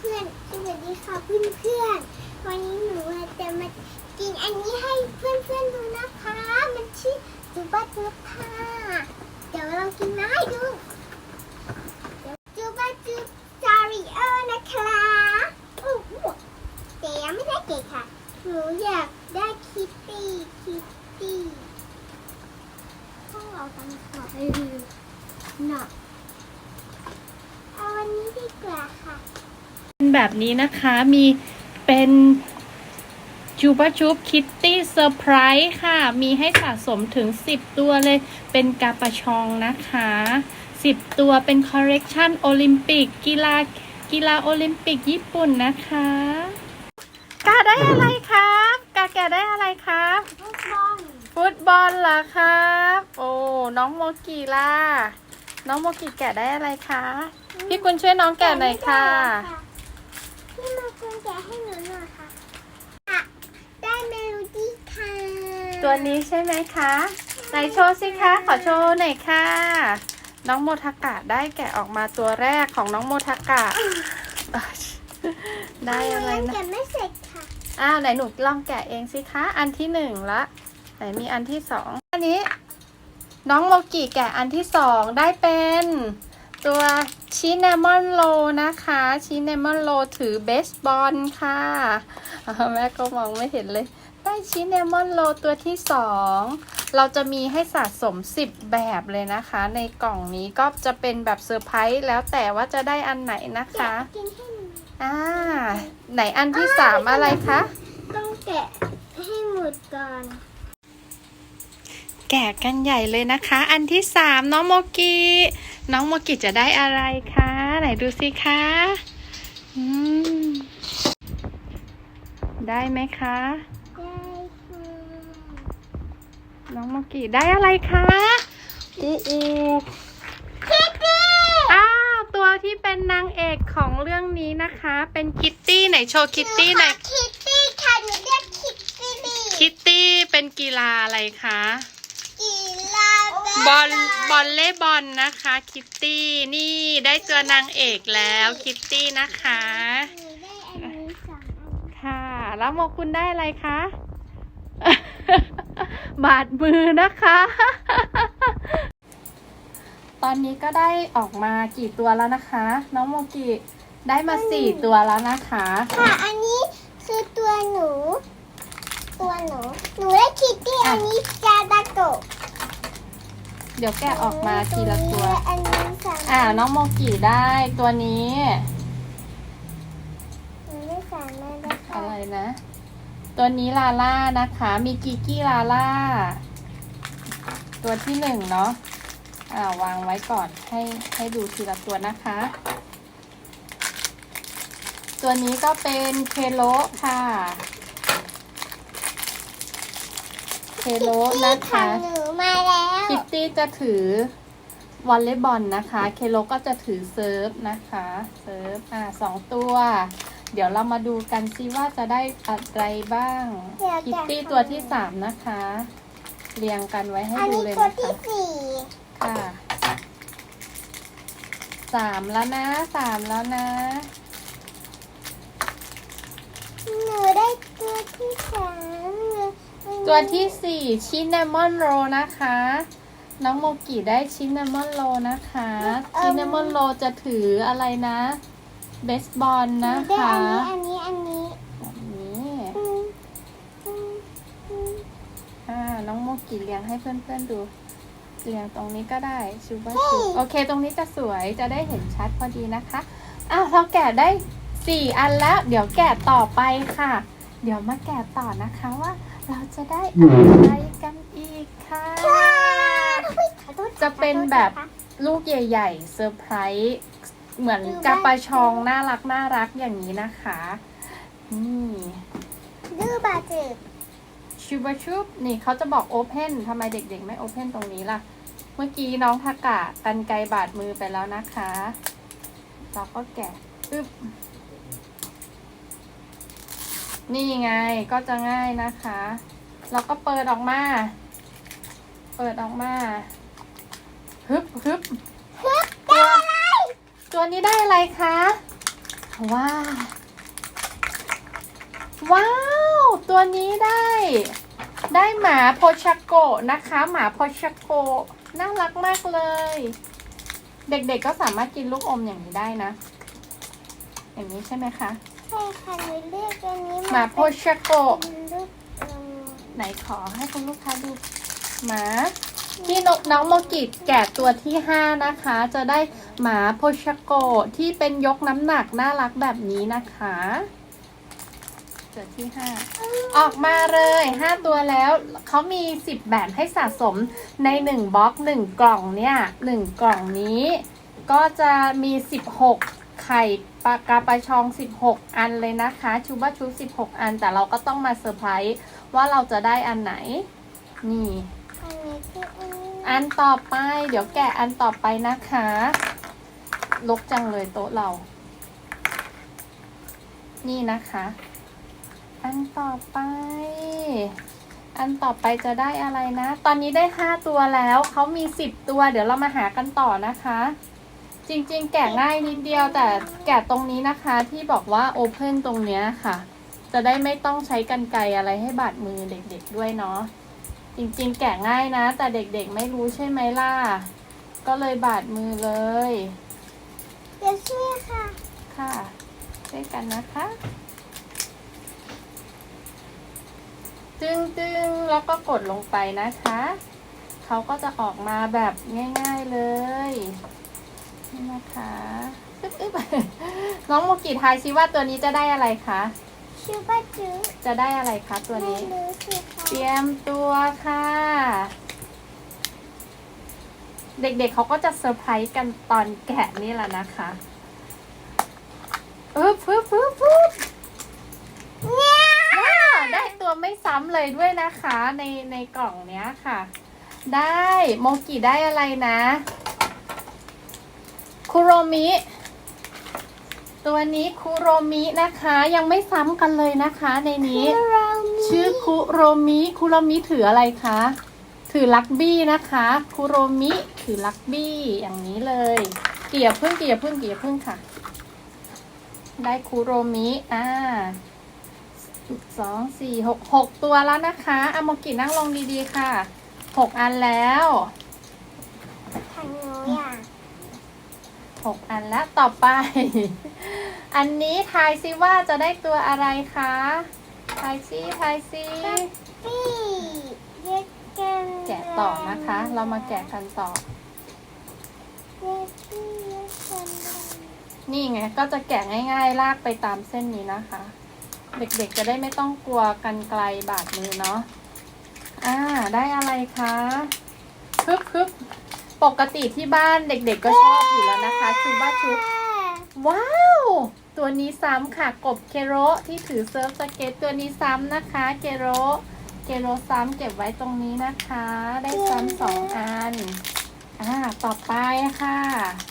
เพื่อนๆ สวัสดีค่ะเพื่อนๆ วันนี้หนูจะมากินอันนี้ให้เพื่อนๆดูนะคะ มันชื่อจูบาจูค่ะ เดี๋ยวเรากินมาให้ดูยวจูบาจูซาริโอนะคะโอ้โหแต่ยังไม่ได้เก็บค่ะ หนูอยากได้คิตตี้คิตตี้ต้องเอาตังค์ก่อนหนักเอาวันนี้ดีกว่าค่ะ เป็น แบบนี้นะคะ มีเป็นจูบ a จูบคิตตี้เซอร์ไพรส์ค่ะ มีให้สะสมถึง 10 ตัวเลย เป็นกาปะชองนะคะ 10 ตัวเป็นคอลเลกชันโอลิมปิก กีฬากีฬาโอลิมปิกญี่ปุ่นนะคะ กาได้อะไรครับ กาแกได้อะไรครับลูกบอล ฟุตบอลเหรอครับ โอ้ น้องโมกิล่ะ น้องโมกิแกะได้อะไรคะ พี่กุลช่วยน้องแกะหน่อยค่ะ พี่มาคุณแกะให้หนูหน่อยค่ะอะ ได้เมโลดี้ค่ะตัวนี้ใช่ไหมคะไหนโชว์สิคะ ขอโชว์หน่อยค่ะ น้องโมทากะได้แกะออกมาตัวแรกของน้องโมทากะได้อะไรยังนะ แกะไม่เสร็จค่ะ อ้าวไหนหนูลองแกะเองสิคะ อันที่หนึ่งละไหนมีอันที่สองอันนี้ น้องโมกิแกะอันที่สองได้เป็น ตัว ชินามอนโลนะคะชินามอนโลถือเบสบอลค่ะอ่าแม่ก็มองไม่เห็นเลยได้ชินามอนโลตัวที่สองเราจะมีให้สะสม 10 แบบเลยนะคะ ในกล่องนี้ก็จะเป็นแบบเซอร์ไพรส์แล้วแต่ว่าจะได้อันไหนนะแกะคะกินให้หนูอ่าไหนอันที่สามอะไรคะต้องแกะให้หมดก่อน แกะกันใหญ่เลยนะคะ อันที่สามน้องโมกิน้องโมกิจะได้อะไรคะ ไหนดูสิคะอืมได้ไหมคะได้ค่ะน้องโมกิได้อะไรคะอู้อูคิตตี้อ้าวตัวที่เป็นนางเอกของเรื่องนี้นะคะ เป็นคิตตี้ไหนโชว์คิตตี้หน่อยคิตตี้ค่ะหนูเรียกคิตตี้คิตตี้เป็นกีฬาอะไรคะกีฬา บอลบอลเล่บอลนะคะ คิตตี้นี่ได้ตัวนางเอกแล้วคิตตี้นะคะหนูได้อันนี้สองอันค่ะ แล้วโมคุณได้อะไรคะ บาดมือนะคะ ตอนนี้ก็ได้ออกมากี่ตัวแล้วนะคะ น้องโมกิได้มาสี่ตัวแล้วนะคะ ค่ะ อันนี้คือตัวหนู ตัวหนู หนูได้คิตตี้อันนี้จาดาโกะ เดี๋ยวแกะออกมาทีละตัว อันนี้สามอ่า น้องโมกิได้ตัวนี้ หนูได้สามอันแล้วค่ะอะไรนะ ตัวนี้ลาล่านะคะ มีกิกกี้ลาล่า ตัวที่หนึ่งเนาะ อ่าวางไว้ก่อนให้ให้ดูทีละตัวนะคะ ตัวนี้ก็เป็นเคโลค่ะ เคโลที่นะขอคะงหนูมาแล้ วคิตตี้จะถือวอลเลย์บอลนะคะ เคโลก็จะถือเซิร์ฟนะคะ เซิร์ฟอ่าสองตัว เดี๋ยวเรามาดูกันซิว่าจะได้อะไรบ้างคิตตี้ตัวที่สามนะคะ เรียงกันไว้ให้อันดูนี้เลยตัวนะที่คะสี่ค่ะสามแล้วนะสามแล้วนะ หนูได้ตัวที่สามหนูตัวที่สี่ชินนามอนโรนะคะ น้องโมกิได้ชินนามอนโรนะคะ ชินนามอนโรจะถืออะไรนะ เบสบอลหนูนะได้คะ อันนี้ อันนี้แบบนี้อันนี้อืมอืมอืมอ่า น้องโมกิเรียงให้เพื่อนๆดูเรียงตรงนี้ก็ได้ชูบ้าชูโอเค ตรงนี้จะสวยจะได้เห็นชัดพอดีนะคะ อ้าวเราแกะได้สี่อันแล้ว เดี๋ยวแกะต่อไปค่ะ เดี๋ยวมาแกะต่อนะคะว่า เราจะได้อะไรกันอีกค่ะ จะเป็นแบบลูกใหญ่ๆเซอร์ไพรส์เหมือนกาปาชองน่ารักน่ารักอย่างนี้นะคะ นี่ดื้อบาจืดชูบาชูบนี่เขาจะบอกโอเพนทำไมเด็กๆ ไม่โอเพนตรงนี้ล่ะ เมื่อกี้น้องทากะกันไกลบาดมือไปแล้วนะคะ เราก็แกะอึบนี่ไงก็จะง่ายนะคะเราก็เปิดออกมา เปิดออกมา ฮึบฮึบฮึบได้อะไร ตัวนี้ได้อะไรคะ ว้าวว้าว ตัวนี้ได้ ได้หมาโพชาโกะนะคะ หมาโพชาโกะน่ารักมากเลย เด็กๆก็สามารถกินลูกอมอย่างนี้ได้นะ อย่างนี้ใช่ไหมคะใช่ค่ะหนูเลือกอันนี้หมาโพชาโกะเป็นลูกอมไหนขอให้คุณลูกค้าดูหมา ที่นกน้องโมกิแกะตัวที่ห้านะคะ จะได้หมาโพชโกที่เป็นยกน้ำหนักน่ารักแบบนี้นะคะตัวที่ห้าออกมาเลยห้าตัวแล้วเขามีสิบแบบให้สะสมในหนึ่งบล็อกหนึ่งกล่องเนี่ยหนึ่งกล่องนี้ ก็จะมีสิบหกไข่ปลากาปลาชอง 16 อันเลยนะคะ ชูบ้าชู16 อันแต่เราก็ต้องมาเซอร์ไพรส์ว่าเราจะได้อันไหน นี่ อันต่อไปเดี๋ยวแกะอันต่อไปนะคะลกจังเลยโต๊ะเรา นี่นะคะ อันต่อไป อันต่อไปจะได้อะไรนะ ตอนนี้ได้ห้าตัวแล้ว เขามีสิบตัว เดี๋ยวเรามาหากันต่อนะคะ จริงๆ แกะง่ายนิดเดียวแต่แกะตรงนี้นะคะที่บอกว่าโอเพนตรงเนี้ยค่ะ จะได้ไม่ต้องใช้กันไกรอะไรให้บาดมือเด็กๆด้วยเนาะ จริงๆ แกะง่ายนะ แต่เด็กๆไม่รู้ใช่ไหมล่ะ ก็เลยบาดมือเลย เดี๋ยวช่วยค่ะ ค่ะช่วยกันนะคะจึงจึงๆแล้วก็กดลงไปนะคะ เขาก็จะออกมาแบบง่าย ๆเลย นี่นะคะอึ๊บอึ๊บน้องโมกิทายซิว่าตัวนี้จะได้อะไรคะ ชูบ้าจูจะได้อะไรคะตัวนี้ไม่รู้สิคะเตรียมตัวค่ะ เด็กๆเขาก็จะเซอร์ไพรส์กันตอนแกะนี่แหละนะคะอึ๊บปึ๊บปึ๊บปึ๊บเนี่ยว้าวได้ตัวไม่ซ้ำเลยด้วยนะคะ ในในกล่องเนี้ยค่ะ ได้โมกิได้อะไรนะ คุโรมิ ตัวนี้คุโรมินะคะยังไม่ซ้ำกันเลยนะคะในนี้เรามีชื่อคุโรมิคุโรมิถืออะไรคะ ถือลักบี้นะคะคุโรมิถือลักบี้อย่างนี้เลย เกี่ยพึ่งเกี่ยพึ่งเกี่ยพึ่งค่ะ ได้คุโรมิอ่าสองสี่หกหกตัวแล้วนะคะอาโมกินั่งลงดีๆค่ะหกอันแล้ว 6 อันแล้วต่อไป อันนี้ทายซิว่าจะได้ตัวอะไรคะทายซิทายซิปี้เกแกะต่อนะคะ เรามาแกะกันต่อ นี่ไงก็จะแกะง่ายๆ ลากไปตามเส้นนี้นะคะ เด็กๆจะได้ไม่ต้องกลัวกันไกลบาดมือเนาะอ่า ได้อะไรคะ คึบคึบ ปกติที่บ้านเด็กๆก็ชอบอยู่แล้วนะคะชูบ้าชุบว้าว ตัวนี้ซ้ำค่ะกบเคโรที่ถือเซิร์ฟสเก็ตตัวนี้ซ้ำนะคะเกโรเกโรซ้ำเก็บไว้ตรงนี้นะคะ ได้ซ้ำสองอัน อ่า ต่อไปค่ะ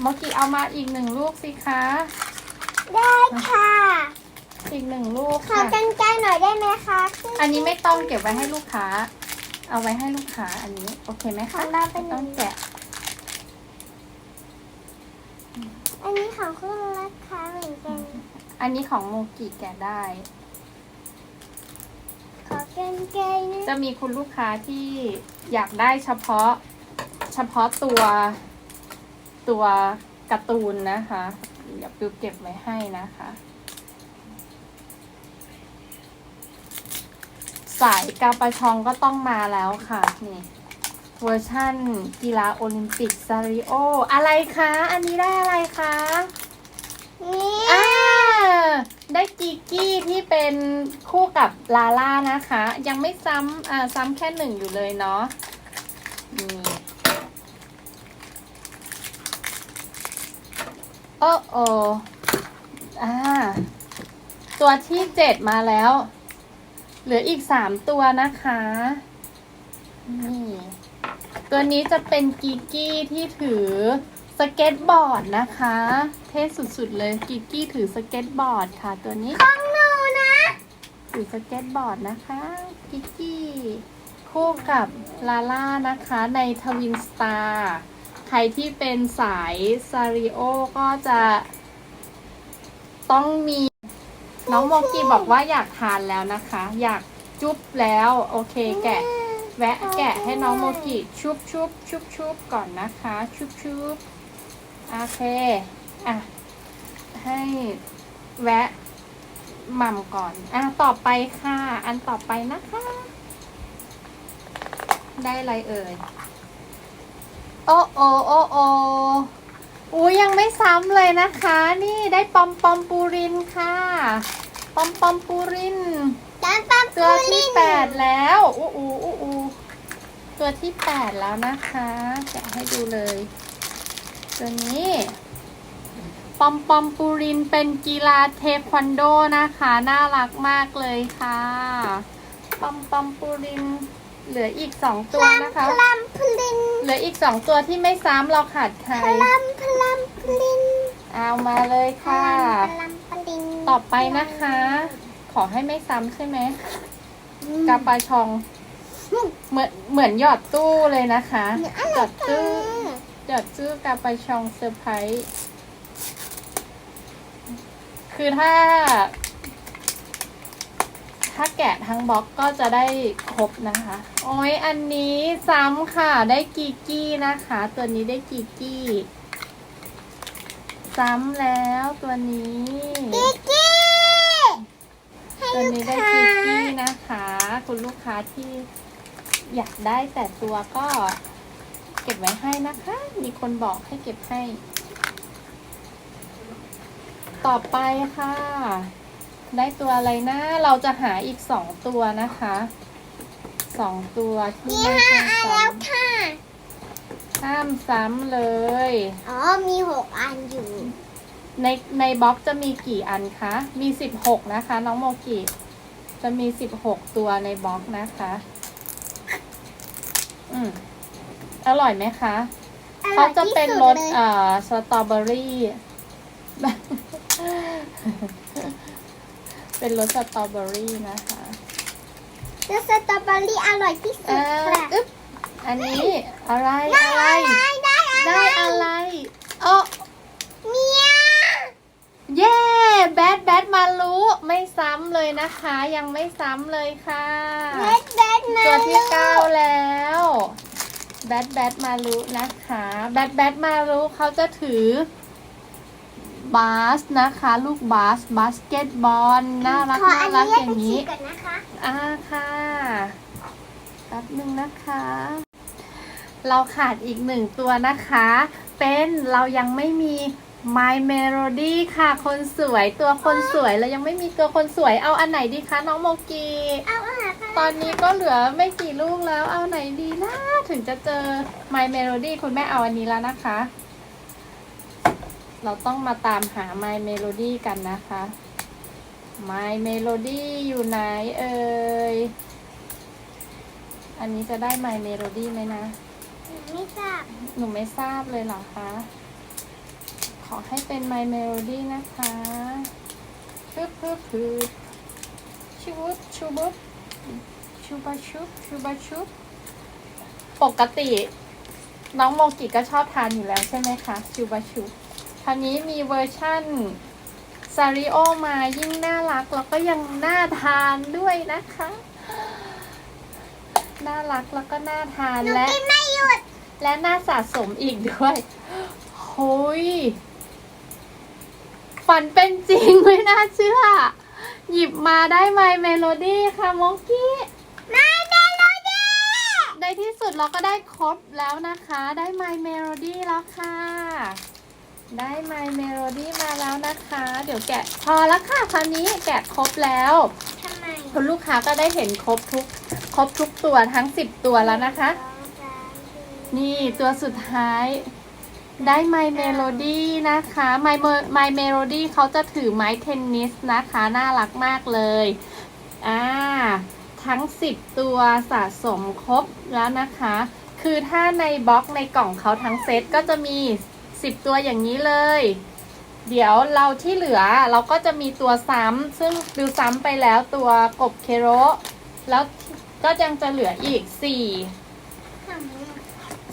โมกิเอามาอีกหนึ่งลูกสิคะ ได้ค่ะ อีกหนึ่งลูกขอค่ะกันไกลหน่อยได้ไหมคะอันนี้ไม่ต้องเก็บไว้ให้ลูกค้า เอาไว้ให้ลูกค้าอันนี้ โอเคไหมขอคะงเราเป็นไม่ต้องแกะ อันนี้ของคุณราคาเหมือนกัน อันนี้ของโมกิแกะได้ ขอกันไกลนะจะมีคุณลูกค้าที่อยากได้เฉพาะ เฉพาะตัวตัวการ์ตูนนะคะ เดี๋ยวปิวเก็บไว้ให้นะคะ สายกาปาชองก็ต้องมาแล้วค่ะนี่ เวอร์ชั่นกีฬาโอลิมปิกซาริโอ อะไรคะ อันนี้ได้อะไรคะนี่อ่าได้กิกกี้ที่เป็นคู่กับลาล่านะคะ ยังไม่ซ้ำอ่าซ้ำแค่หนึ่งอยู่เลยเนาะนี่โอ้โออ่าตัวที่เจ็ดมาแล้ว เหลืออีกสามตัวนะคะ นี่ ตัวนี้จะเป็นกิกกี้ที่ถือสเก็ตบอร์ดนะคะ เท่สุดๆเลยกิกกี้ถือสเก็ตบอร์ดค่ะ ตัวนี้ของหนูนะถือสเก็ตบอร์ดนะคะกิกกี้คู่กับลาล่านะคะในทวินสตาร์ใครที่เป็นสายซาริโอก็จะต้องมีน้องโมกิบอกว่าอยากทานแล้วนะคะ อยากจุ๊บแล้ว โอเคแกะ แวะแกะให้น้องโมกิชุบชุบชุบชุบก่อนนะคะ ชุบชุบโอเค อะ ให้แวะหม่ำก่อน อะ ต่อไปค่ะ อันต่อไปนะคะ ได้อะไรเอ่ย โอ้โอโอ้โออุ้ยยังไม่ซ้ำเลยนะคะ นี่ได้ปอมปอมปูรินค่ะ ปอมปอมปูรินจานปั๊มตัวที่แปดแล้วอู้อูอู้อู ตัวที่แปดแล้วนะคะ แกะให้ดูเลย ตัวนี้ปอมปอมปูรินเป็นกีฬาเทควันโดนะคะ น่ารักมากเลยค่ะปอมปอมปูรินเหลืออีกสองตัวนะคะ พลัมพลินเหลืออีกสองตัวที่ไม่ซ้ำเราขาดใครพลัมพลัมพลินเอามาเลยค่ะ พลัมพลินต่อไปนะคะ ขอให้ไม่ซ้ำใช่ไหมกาปาชอง เหมือนเหมือนหยอดตู้เลยนะคะหยอดตู้หยอดตู้กาปาชองเซอร์ไพรส์คือถ้า ถ้าแกะทั้งบล็อกก็จะได้ครบนะคะ โอ้ยอันนี้ซ้ำค่ะ ได้กีกี้นะคะ ตัวนี้ได้กีกี้ ซ้ำแล้วตัวนี้กิกกี้ให้ตัวลูนี้กได้ค้ากิกกี้นะคะ คุณลูกค้าที่ อยากได้แต่ตัวก็เก็บไว้ให้นะคะ มีคนบอกให้เก็บให้ ต่อไปค่ะ ได้ตัวอะไรนะ เราจะหาอีกสองตัวนะคะสองตัวที่มีไม่ห้าใช่อันซ้แล้วค่ะำห้ามซ้ำเลย อ๋อ มีหกอันอยู่ ในในบล็อกจะมีกี่อันคะ มีสิบหกนะคะ น้องโมกิ จะมีสิบหกตัวในบล็อกนะคะ อืมอร่อยไหมคะ อร่เขาอยจะที่เป็นสุดรสเลย เอ่อสตรอเบอรี่ เป็นรสสตรอเบอรี่นะคะแล้วสตรอเบอรี่อร่อยที่สุเอ่ดอค่ะอึ๊บอันนี้อะไรได้อะไรได้ได้ ได้อะไรโอ้ เมีย เย้แบทแบทมารู้ไม่ซ้ำเลย นะคะ ยังไม่ซ้ำเลยค่ะเบ็ดเบ็ดมาตัวที่ลูกเก้าแล้ว แบทแบทมารู้นะคะ แบทแบทมารู้เขาจะถือบาสนะคะ ลูกบาสบาสเกตบอลน่ารักขอน่าอันรักนี้อย่างนี้นี้ก่อนนะคะอ่าค่ะแป๊บหนึ่งนะคะ เราขาดอีกหนึ่งตัวนะคะ เป็นเรายังไม่มี My Melody ค่ะ คนสวยตัวคนสวยเรายังไม่มีตัวคนสวยเอาอันไหนดีคะน้องโมกีเอาอาหารค่ะตอนนี้ก็เหลือไม่กี่ลูกแล้วเอาไหนดีนะถึงจะเจอ My Melody คุณแม่เอาอันนี้แล้วนะคะ เราต้องมาตามหา My Melody กันนะคะ My Melody อยู่ไหนเอ่ยอันนี้จะได้ My Melody ไหมนะ ไม่ทราบ หนูไม่ทราบเลยเหรอคะ ขอให้เป็น My Melody นะคะพึบพึบพึบชูบุบชูบุบชูบาชุบชูบาชุบปกติ น้องโมกิก็ชอบทานอยู่แล้วใช่ไหมคะชูบาชุบคราวนี้มีเวอร์ชั่นซาริโอมายิ่งน่ารักแล้วก็ยังน่าทานด้วยนะคะ น่ารักแล้วก็น่าทานหนูและกินไม่หยุดและน่าสะสมอีกด้วยโฮ้ย ฝันเป็นจริงไม่น่าเชื่อ หยิบมาได้ไมเมโลดี้ค่ะมองกี้ ไม่เมโลดี้ในที่สุดเราก็ได้ครบแล้วนะคะ ได้ไมเมโลดี้แล้วค่ะ ได้ไมเมโลดี้มาแล้วนะคะ เดี๋ยวแกะพอแล้วค่ะคราวนี้แกะครบแล้วทำไมคุณลูกค้าก็ได้เห็นครบทุกครบทุกตัวทั้ง 10 ตัวแล้วนะคะ นี่ตัวสุดท้าย ได้ My Melody นะคะ My Mo- My Melody เขาจะถือไม้เทนนิสนะคะ น่ารักมากเลยอ่าทั้ง 10 ตัวสะสมครบแล้วนะคะ คือถ้าในบล็อกในกล่องเขาทั้งเซตก็จะมี 10 ตัวอย่างนี้เลย เดี๋ยวเราที่เหลือเราก็จะมีตัวซ้ำซึ่งดูซ้ำไปแล้วตัวกบเคโรแล้วก็ยังจะเหลืออีก 4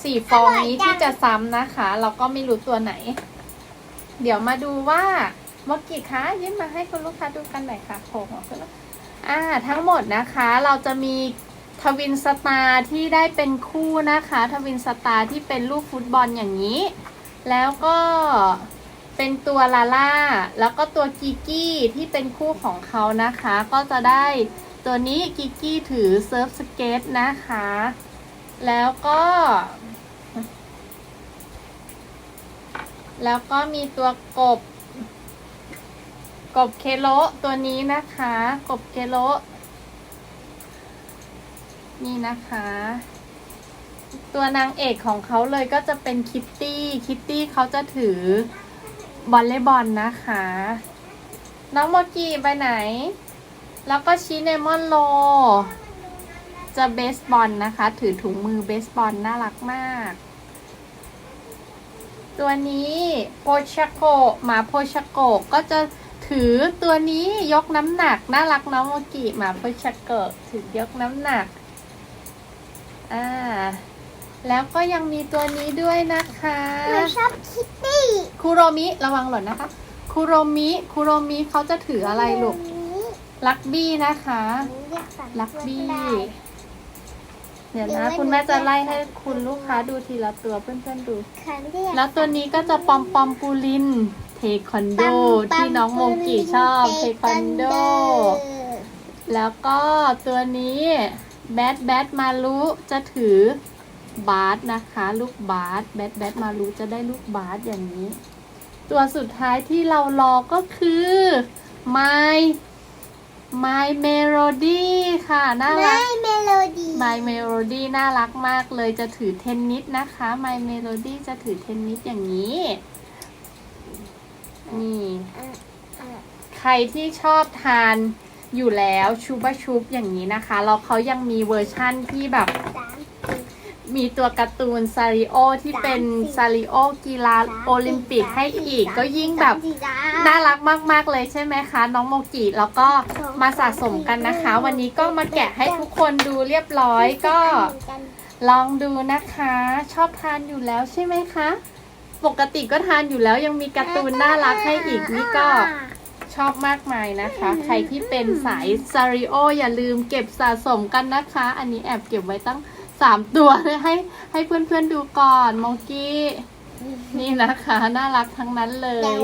สี่ฟองนี้ที่จะซ้ำนะคะ เราก็ไม่รู้ตัวไหน เดี๋ยวมาดูว่าโมกิคะยิ้มมาให้คุณลูกค้าดูกันหน่อยค่ะโผล่มาคุณลูกอ่า ทั้งหมดนะคะ เราจะมีทวินสตาร์ที่ได้เป็นคู่นะคะ ทวินสตาร์ที่เป็นลูกฟุตบอลอย่างนี้ แล้วก็เป็นตัวลาล่า แล้วก็ตัวกิกี้ที่เป็นคู่ของเขานะคะ ก็จะได้ตัวนี้กิกี้ถือเซิร์ฟสเก็ตนะคะ แล้วก็ แล้วก็มีตัวกบ กบเคโลตัวนี้นะคะ กบเคโลนี่นะคะ ตัวนางเอกของเขาเลยก็จะเป็นคิตตี้ คิตตี้เขาจะถือบอลเล่บอลนะคะ น้องโมกีไปไหน แล้วก็ชิเนมอนโล จะเบสบอลนะคะ ถือถุงมือเบสบอลน่ารักมาก ตัวนี้โพชโกหมาโพชโกก็จะถือตัวนี้ยกน้ำหนัก น่ารักน้องโมกิหมาโพชโกถือยกน้ำหนักอ่าแล้วก็ยังมีตัวนี้ด้วยนะคะหนูชอบคิตตี้คุโรมิระวังหล่นนะคะคุโรมิคุโรมิเขาจะถืออะไรลูกลักบี้นะคะ ลักบี้ เดี๋ยวนะคุณแม่จะไล่ให้คุณลูกค้าดูทีละตัวเพื่อนๆดูแล้วตัวนี้ก็จะปอมปอมปูลิน เทควันโดที่น้องโมกิชอบเทควันโด แล้วก็ตัวนี้แบทแบทมารุจะถือบาสนะคะ ลูกบาสแบทแบทมารุจะได้ลูกบาสอย่างนี้ ตัวสุดท้ายที่เรารอก็คือ My My Melody ค่ะน่ารัไม่กเมโลดี้ My Melody น่ารักมากเลยจะถือเทนนิสนะคะ My Melody จะถือเทนนิสอย่างนี้นี่ใครที่ชอบทานอยู่แล้วชูบะชุบอย่างนี้นะคะแล้วเขายังมีเวอร์ชั่นที่แบบสามมีตัวการ์ตูนซาริโอที่เป็นซาริโอกีฬาโอลิมปิกให้อีก ก็ยิ่งแบบ น่ารักมากๆเลยใช่ไหมคะ น้องโมกิแล้วก็มาสะสมกันนะคะ วันนี้ก็มาแกะให้ทุกคนดูเรียบร้อยก็ ลองดูนะคะ ชอบทานอยู่แล้วใช่ไหมคะ ปกติก็ทานอยู่แล้วยังมีการ์ตูนน่ารักให้อีกนี่ก็ชอบมากมายนะคะ ใครที่เป็นสายซาริโออย่าลืมเก็บสะสมกันนะคะ อันนี้แอบเก็บไว้ตั้งสามตัวเลยให้ให้เพื่อนๆดูก่อนโมกี้นี่นะคะ น่ารักทั้งนั้นเลย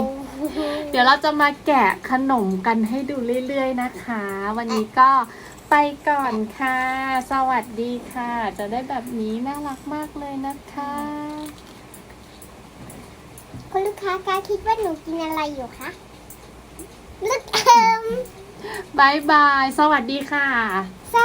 เดี๋ยวเราจะมาแกะขนมกันให้ดูเรื่อยๆนะคะ วันนี้ก็ไปก่อนค่ะ สวัสดีค่ะ จะได้แบบนี้น่ารักมากเลยนะคะคุณลูกค้ากาคิดว่าหนูกินอะไรอยู่คะลูกเอิมบายบาย สวัสดีค่ะ ส